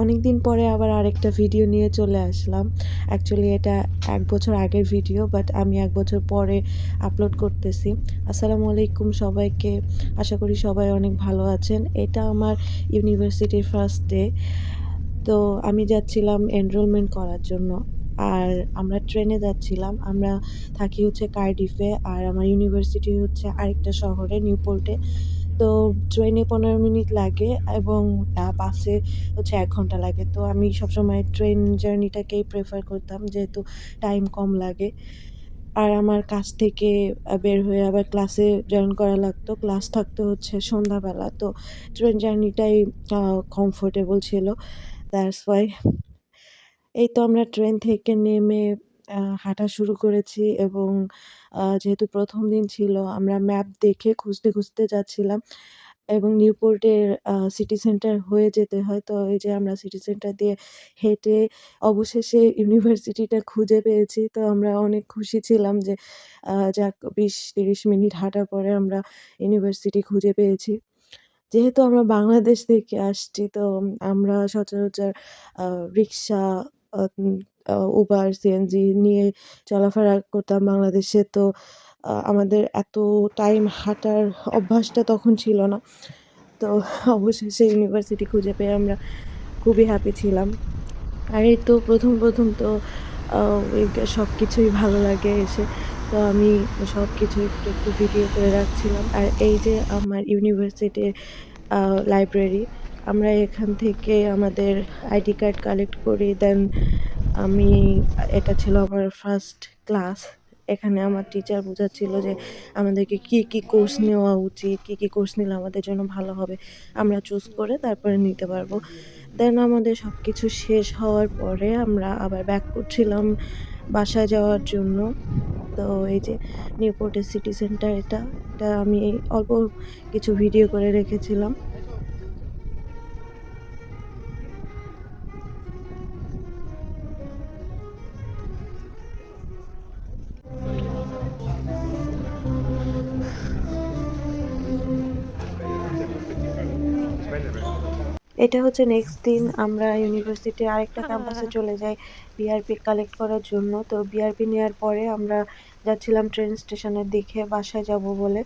অনেক দিন পরে আবার আরেকটা ভিডিও নিয়ে চলে আসলাম। অ্যাকচুয়ালি এটা এক বছর আগের ভিডিও বাট আমি এক বছর পরে আপলোড করতেছি। আসসালামু আলাইকুম সবাইকে। আশা করি সবাই অনেক ভালো আছেন। এটা আমার ইউনিভার্সিটির ফার্স্ট ডে তো আমি যাচ্ছিলাম এনরোলমেন্ট করার জন্য। আর আমরা ট্রেনে যাচ্ছিলাম। আমরা থাকি হচ্ছে কার্ডিফে আর আমার ইউনিভার্সিটি হচ্ছে আরেকটা শহরে নিউপোর্টে তো ট্রেনে পনেরো মিনিট লাগে এবং বাসে হচ্ছে এক ঘণ্টা লাগে। তো আমি সবসময় ট্রেন জার্নিটাকেই প্রেফার করতাম, যেহেতু টাইম কম লাগে। আর আমার কাছ থেকে বের হয়ে আবার ক্লাসে জয়েন করা লাগতো। ক্লাস থাকতো হচ্ছে সন্ধ্যাবেলা। তো ট্রেন জার্নিটাই কমফোর্টেবল ছিল। দ্যাটস ওয়াই এই তো আমরা ট্রেন থেকে নেমে হাঁটা শুরু করেছি এবং যেহেতু প্রথম দিন ছিল, আমরা ম্যাপ দেখে খুঁজতে খুঁজতে যাচ্ছিলাম এবং নিউপোর্টের সিটি সেন্টার হয়ে যেতে হয়। তো এই যে আমরা সিটি সেন্টার দিয়ে হেঁটে অবশেষে ইউনিভার্সিটিটা খুঁজে পেয়েছি। তো আমরা অনেক খুশি ছিলাম যে যাক, বিশ, তিরিশ মিনিট হাঁটার পরে আমরা ইউনিভার্সিটি খুঁজে পেয়েছি। যেহেতু আমরা বাংলাদেশ থেকে আসছি, তো আমরা সচরাচর রিক্সা উবার সিএনজি নিয়ে চলাফেরা করতাম বাংলাদেশে। তো আমাদের এত টাইম হাঁটার অভ্যাসটা তখন ছিল না। তো অবশেষে ইউনিভার্সিটি খুঁজে পেয়ে আমরা খুবই হ্যাপি ছিলাম। আর এই তো প্রথম প্রথম তো সব কিছুই ভালো লাগে এসে। তো আমি সব কিছু একটু একটু ভিডিও করে রাখছিলাম। আর এই যে আমার ইউনিভার্সিটির লাইব্রেরি আমরা এখান থেকে আমাদের আইডি কার্ড কালেক্ট করি দেন আমি, এটা ছিল আমার ফার্স্ট ক্লাস এখানে আমার টিচার বোঝাচ্ছিল যে আমাদেরকে কী কী কোর্স নেওয়া উচিত, কী কী কোর্স নিলে আমাদের জন্য ভালো হবে। আমরা চুজ করে তারপরে নিতে পারব। দেন আমাদের সব কিছু শেষ হওয়ার পরে আমরা আবার ব্যাক করছিলাম বাসায় যাওয়ার জন্য। তো এই যে নিউপোর্টের সিটি সেন্টার এটা এটা আমি অল্প কিছু ভিডিও করে রেখেছিলাম। এটা হচ্ছে নেক্সট দিন আমরা ইউনিভার্সিটির আরেকটা ক্যাম্পাসে চলে যাই বিআরপি কালেক্ট করার জন্য। তো বিআরপি নেওয়ার পরে আমরা যাচ্ছিলাম ট্রেন স্টেশনের দিকে বাসায় যাব বলে।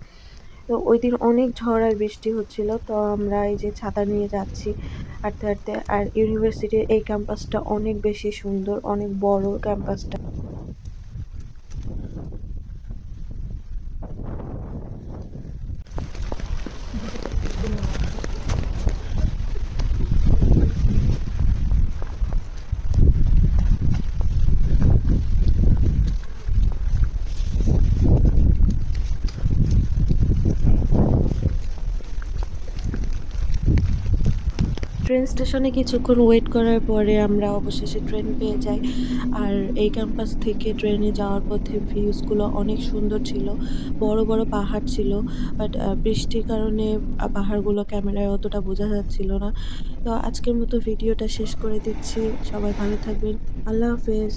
তো ওই দিন অনেক ঝড় আর বৃষ্টি হচ্ছিল তো আমরা এই যে ছাতা নিয়ে যাচ্ছি হাঁটতে হাঁটতে। আর ইউনিভার্সিটির এই ক্যাম্পাসটা অনেক বেশি সুন্দর অনেক বড় ক্যাম্পাসটা ট্রেন স্টেশনে কিছুক্ষণ ওয়েট করার পরে আমরা অবশেষে ট্রেন পেয়ে যাই। আর এই ক্যাম্পাস থেকে ট্রেনে যাওয়ার পথে ভিউজগুলো অনেক সুন্দর ছিল, বড় বড় পাহাড় ছিল বাট বৃষ্টির কারণে পাহাড়গুলো ক্যামেরায় অতটা বোঝা যাচ্ছিল না। তো আজকের মতো ভিডিওটা শেষ করে দিচ্ছি। সবাই ভালো থাকবেন। আল্লাহ হাফেজ।